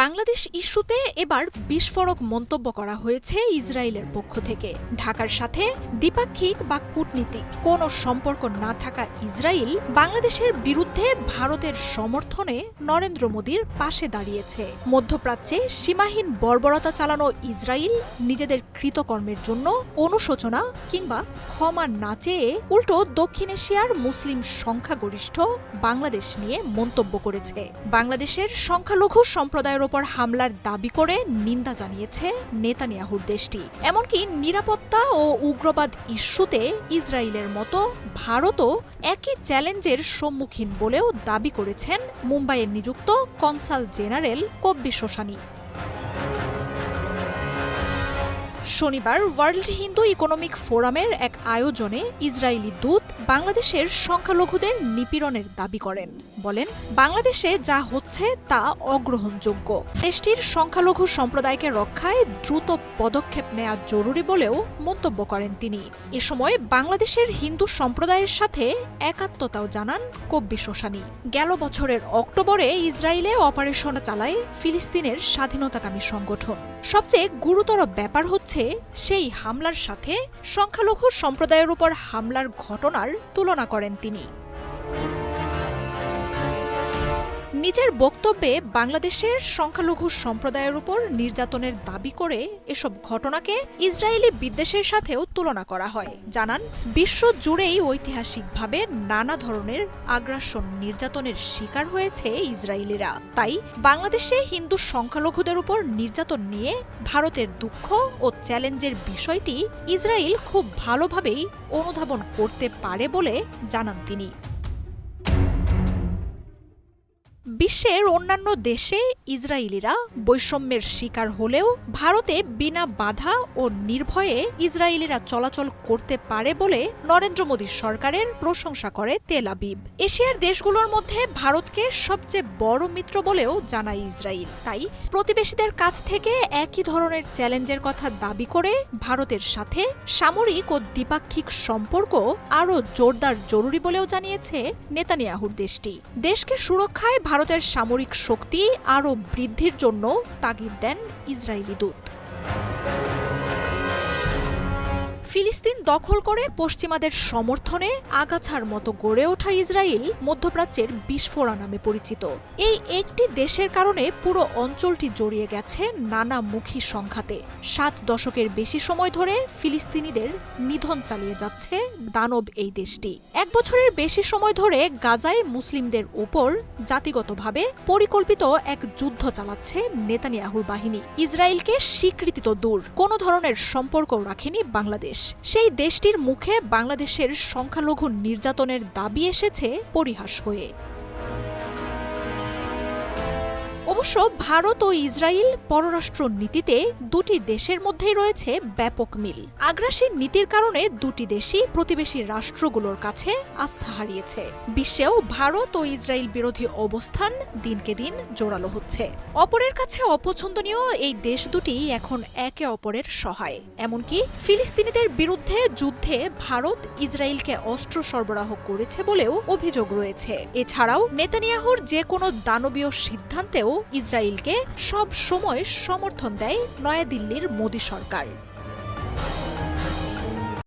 বাংলাদেশ ইস্যুতে এবার বিস্ফোরক মন্তব্য করা হয়েছে ইসরায়েলের পক্ষ থেকে। ঢাকার সাথে দ্বিপাক্ষিক বা কূটনীতিক কোনো সম্পর্ক না থাকা ইসরায়েল বাংলাদেশের বিরুদ্ধে ভারতের সমর্থনে নরেন্দ্র মোদীর পাশে দাঁড়িয়েছে। মধ্যপ্রাচ্যে সীমাহীন বর্বরতা চালানো ইসরায়েল নিজেদের কৃতকর্মের জন্য অনুশোচনা কিংবা ক্ষমা না চেয়ে উল্টো দক্ষিণ এশিয়ার মুসলিম সংখ্যাগরিষ্ঠ বাংলাদেশ নিয়ে মন্তব্য করেছে। বাংলাদেশের সংখ্যালঘু সম্প্রদায়ের ওপর হামলার দাবি করে নিন্দা জানিয়েছে নেতানিয়াহুর দেশটি। এমনকি নিরাপত্তা ও উগ্রবাদ ইস্যুতে ইসরায়েলের মতো ভারতও একই চ্যালেঞ্জের সম্মুখীন বলেও দাবি করেছেন মুম্বাইয়ে নিযুক্ত কনসাল জেনারেল কব্বি শোশানি শনিবার ওয়ার্ল্ড হিন্দু ইকোনমিক ফোরামের এক আয়োজনে ইসরায়েলি দূত বাংলাদেশের সংখ্যালঘুদের নিপীড়নের দাবি করেন। বলেন, বাংলাদেশে যা হচ্ছে তা অগ্রহণযোগ্য। দেশটির সংখ্যালঘু সম্প্রদায়কে রক্ষায় দ্রুত পদক্ষেপ নেওয়া জরুরি বলেও মন্তব্য করেন তিনি। এ সময় বাংলাদেশের হিন্দু সম্প্রদায়ের সাথে একাত্মতাও জানান কব্বি শোশানি। গেল বছরের অক্টোবরে ইসরায়েলে অপারেশন চালায় ফিলিস্তিনের স্বাধীনতাকামী সংগঠন। সবচেয়ে গুরুতর ব্যাপার হচ্ছে সেই হামলার সাথে সংখ্যালঘু সম্প্রদায়ের উপর হামলার ঘটনার তুলনা করেন তিনি। নিজের বক্তব্যে বাংলাদেশের সংখ্যালঘু সম্প্রদায়ের উপর নির্যাতনের দাবি করে এসব ঘটনাকে ইসরায়েলি বিদ্বেষের সাথেও তুলনা করা হয়। জানান, বিশ্ব জুড়েই ঐতিহাসিকভাবে নানা ধরনের আগ্রাসন নির্যাতনের শিকার হয়েছে ইসরায়েলিরা। তাই বাংলাদেশে হিন্দু সংখ্যালঘুদের উপর নির্যাতন নিয়ে ভারতের দুঃখ ও চ্যালেঞ্জের বিষয়টি ইসরায়েল খুব ভালোভাবেই অনুধাবন করতে পারে বলে জানান তিনি। বিশ্বের অন্যান্য দেশে ইসরায়েলিরা বৈষম্যের শিকার হলেও ভারতে বিনা বাধা ও নির্ভয়ে ইসরায়েলিরা চলাচল করতে পারে বলে নরেন্দ্র মোদী সরকারের প্রশংসা করে তেল আবিব। এশিয়ার দেশগুলোর মধ্যে ভারতকে সবচেয়ে বড় মিত্র বলেও জানায় ইসরায়েল। তাই প্রতিবেশীদের কাছ থেকে একই ধরনের চ্যালেঞ্জের কথা দাবি করে ভারতের সাথে সামরিক ও দ্বিপাক্ষিক সম্পর্ক আরও জোরদার জরুরি বলেও জানিয়েছে নেতানিয়াহুর দেশটি। দেশকে সুরক্ষায় ভারতের সামরিক শক্তি আরও বৃদ্ধির জন্য তাগিদ দেন ইসরায়েলি দূত। ফিলিস্তিন দখল করে পশ্চিমাদের সমর্থনে আগাছার মতো গড়ে ওঠা ইসরায়েল মধ্যপ্রাচ্যের বিস্ফোরা নামে পরিচিত। এই একটি দেশের কারণে পুরো অঞ্চলটি জড়িয়ে গেছে নানামুখী সংঘাতে। সাত দশকের বেশি সময় ধরে ফিলিস্তিনিদের নিধন চালিয়ে যাচ্ছে দানব এই দেশটি। এক বছরের বেশি সময় ধরে গাজায় মুসলিমদের উপর জাতিগতভাবে পরিকল্পিত এক যুদ্ধ চালাচ্ছে নেতানিয়াহুর বাহিনী। ইসরায়েলকে স্বীকৃতি তো দূর, কোনো ধরনের সম্পর্ক রাখেনি বাংলাদেশ। সেই দেশটির মুখে বাংলাদেশের সংখ্যালঘু নির্যাতনের দাবি এসেছে পরিহাস হয়ে। অবশ্য ভারত ও ইসরায়েল পররাষ্ট্র নীতিতে দুটি দেশের মধ্যেই রয়েছে ব্যাপক মিল। আগ্রাসী নীতির কারণে দুটি দেশই প্রতিবেশী রাষ্ট্রগুলোর কাছে আস্থা হারিয়েছে। বিশ্বেও ভারত ও ইসরায়েল বিরোধী অবস্থান দিনকে দিন জোরালো হচ্ছে। অপরের কাছে অপছন্দনীয় এই দেশ দুটি এখন একে অপরের সহায়। এমনকি ফিলিস্তিনিদের বিরুদ্ধে যুদ্ধে ভারত ইসরায়েলকে অস্ত্র সরবরাহ করেছে বলেও অভিযোগ রয়েছে। এছাড়াও নেতানিয়াহুর যে কোনো দানবীয় সিদ্ধান্তেও ইসরায়েলকে সব সময় সমর্থন দেয় নয়াদিল্লির মোদী সরকার।